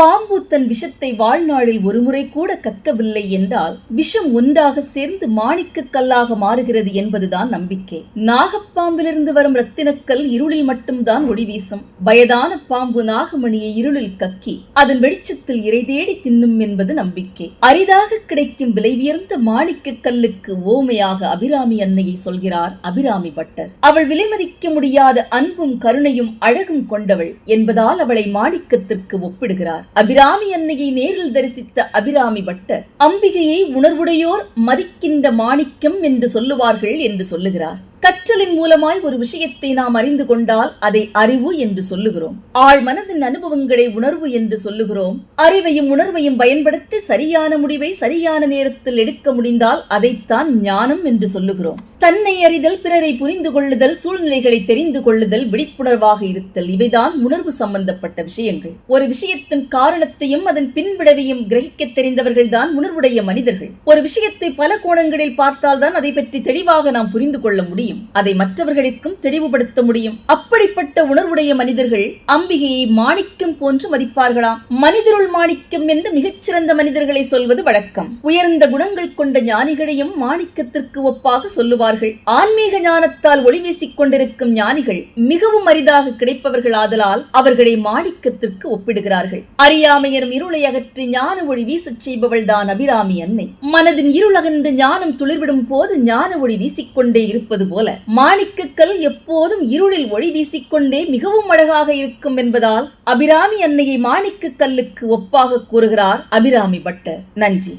பாம்பு தன் விஷத்தை வாழ்நாளில் ஒருமுறை கூட கக்கவில்லை என்றால் விஷம் ஒன்றாக சேர்ந்து மாணிக்கக் கல்லாக மாறுகிறது என்பதுதான் நம்பிக்கை. நாகப்பாம்பிலிருந்து வரும் ரத்தினக்கல் இருளில் மட்டும்தான் ஒளி வீசும். வயதான பாம்பு நாகமணியை இருளில் கக்கி அதன் வெளிச்சத்தில் இறை தேடி தின்னும் என்பது நம்பிக்கை. அரிதாக கிடைக்கும் விலை உயர்ந்த மாணிக்கக் கல்லுக்கு ஓமையாக அபிராமி அன்னையை சொல்கிறார் அபிராமி பட்டர். அவள் விலைமதிக்க முடியாத அன்பும் கருணையும் அழகும் கொண்டவள் என்பதால் அவளை மாணிக்கத்திற்கு ஒப்பிடுகிறார். அபிராமி அன்னையை நேரில் தரிசித்த அபிராமி பட்டர் அம்பிகையை உணர்வுடையோர் மதிக்கின்ற மாணிக்கம் என்று சொல்லுவார்கள் என்று சொல்லுகிறார். கற்றலின் மூலமாய் ஒரு விஷயத்தை நாம் அறிந்து கொண்டால் அதை அறிவு என்று சொல்லுகிறோம். ஆழ் மனதின் அனுபவங்களை உணர்வு என்று சொல்லுகிறோம். அறிவையும் உணர்வையும் பயன்படுத்தி சரியான முடிவை சரியான நேரத்தில் எடுக்க முடிந்தால் அதைத்தான் ஞானம் என்று சொல்லுகிறோம். தன்னை அறிதல் பிறரை புரிந்து கொள்ளுதல் சூழ்நிலைகளை தெரிந்து கொள்ளுதல் விழிப்புணர்வாக இருத்தல் இவைதான் உணர்வு சம்பந்தப்பட்ட விஷயங்கள். ஒரு விஷயத்தின் காரணத்தையும் அதன் பின்விளைவையும் கிரகிக்க தெரிந்தவர்கள் தான் உணர்வுடைய மனிதர்கள். ஒரு விஷயத்தை பல கோணங்களில் பார்த்தால்தான் அதை பற்றி தெளிவாக நாம் புரிந்து கொள்ள முடியும். அதை மற்றவர்களுக்கும் தெளிவுபடுத்த முடியும். அப்படிப்பட்ட உணர்வுடைய மனிதர்கள் அம்பிகையை மாணிக்கம் போன்று மதிப்பார்களாம். மனிதருள் மாணிக்கம் என்று மிகச்சிறந்த மனிதர்களை சொல்வது வழக்கம். உயர்ந்த குணங்கள் கொண்ட ஞானிகளையும் மாணிக்கத்திற்கு ஒப்பாக சொல்லுவார் கொள்வார்கள் ஆன்மீக ஞானத்தால் ஒளி வீசிக் கொண்டிருக்கும் ஞானிகள் மிகவும் அரிதாக கிடைப்பவர்கள் ஆதலால் அவர்களை மாணிக்கத்திற்கு ஒப்பிடுகிறார்கள். அறியாமையரும் இருளை அகற்றி ஞான ஒளி வீசச் செய்பவள் தான் அபிராமி அன்னை. மனதின் இருளகன்று ஞானம் துளிர்விடும் போது ஞான ஒளி வீசிக்கொண்டே இருப்பது போல மாணிக்கக்கல் எப்போதும் இருளில் ஒளி வீசிக்கொண்டே மிகவும் அழகாக இருக்கும் என்பதால் அபிராமி அன்னையை மாணிக்க கல்லுக்கு ஒப்பாக கூறுகிறார் அபிராமி பட்டர். நன்றி.